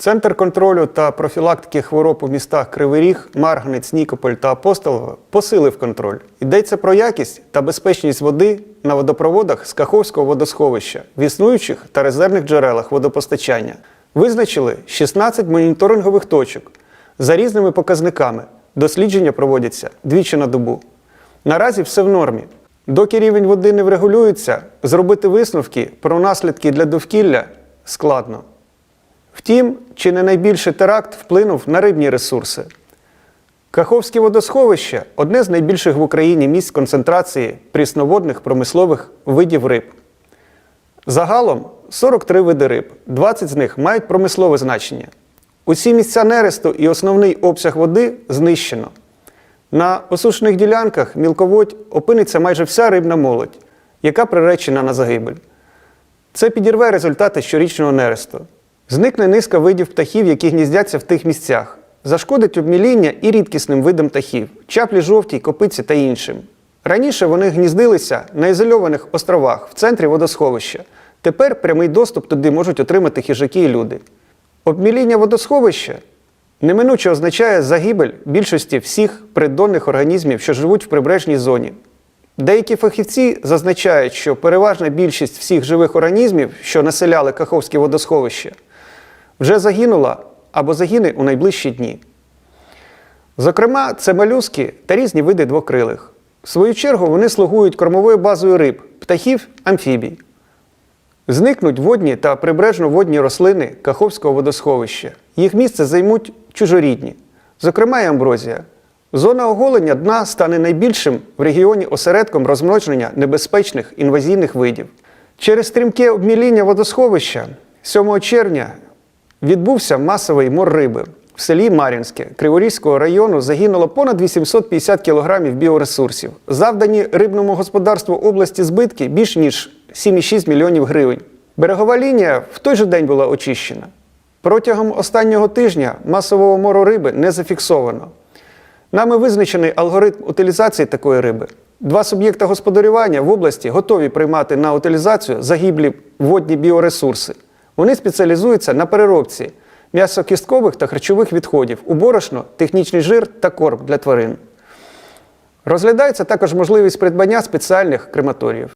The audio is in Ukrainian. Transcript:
Центр контролю та профілактики хвороб у містах Кривий Ріг, Марганець, Нікополь та Апостолово посилив контроль. Йдеться про якість та безпечність води на водопроводах з Каховського водосховища в існуючих та резервних джерелах водопостачання. Визначили 16 моніторингових точок за різними показниками. Дослідження проводяться двічі на добу. Наразі все в нормі. Доки рівень води не врегулюється, зробити висновки про наслідки для довкілля складно. Втім, чи не найбільший теракт вплинув на рибні ресурси. Каховське водосховище одне з найбільших в Україні місць концентрації прісноводних промислових видів риб. Загалом 43 види риб, 20 з них мають промислове значення. Усі місця нересту і основний обсяг води знищено. На осушених ділянках мілководь опиниться майже вся рибна молодь, яка приречена на загибель. Це підірве результати щорічного нересту. Зникне низка видів птахів, які гніздяться в тих місцях. Зашкодить обміління і рідкісним видам птахів чаплі жовтій, копиці та іншим. Раніше вони гніздилися на ізольованих островах в центрі водосховища. Тепер прямий доступ туди можуть отримати хижаки і люди. Обміління водосховища неминуче означає загибель більшості всіх придонних організмів, що живуть в прибережній зоні. Деякі фахівці зазначають, що переважна більшість всіх живих організмів, що населяли Каховське водосховище, вже загинула або загине у найближчі дні. Зокрема, це малюски та різні види двокрилих. В свою чергу вони слугують кормовою базою риб, птахів, амфібій. Зникнуть водні та прибережно-водні рослини Каховського водосховища. Їх місце займуть чужорідні, зокрема і амброзія. Зона оголення дна стане найбільшим в регіоні осередком розмноження небезпечних інвазійних видів. Через стрімке обміління водосховища 7 червня відбувся масовий мор риби. В селі Мар'їнське Криворізького району загинуло понад 850 кілограмів біоресурсів. Завдані рибному господарству області збитки більш ніж 7,6 мільйонів гривень. Берегова лінія в той же день була очищена. Протягом останнього тижня масового мору риби не зафіксовано. Нами визначений алгоритм утилізації такої риби. Два суб'єкти господарювання в області готові приймати на утилізацію загиблі водні біоресурси. Вони спеціалізуються на переробці м'ясокісткових та харчових відходів у борошно, технічний жир та корм для тварин. Розглядається також можливість придбання спеціальних крематоріїв.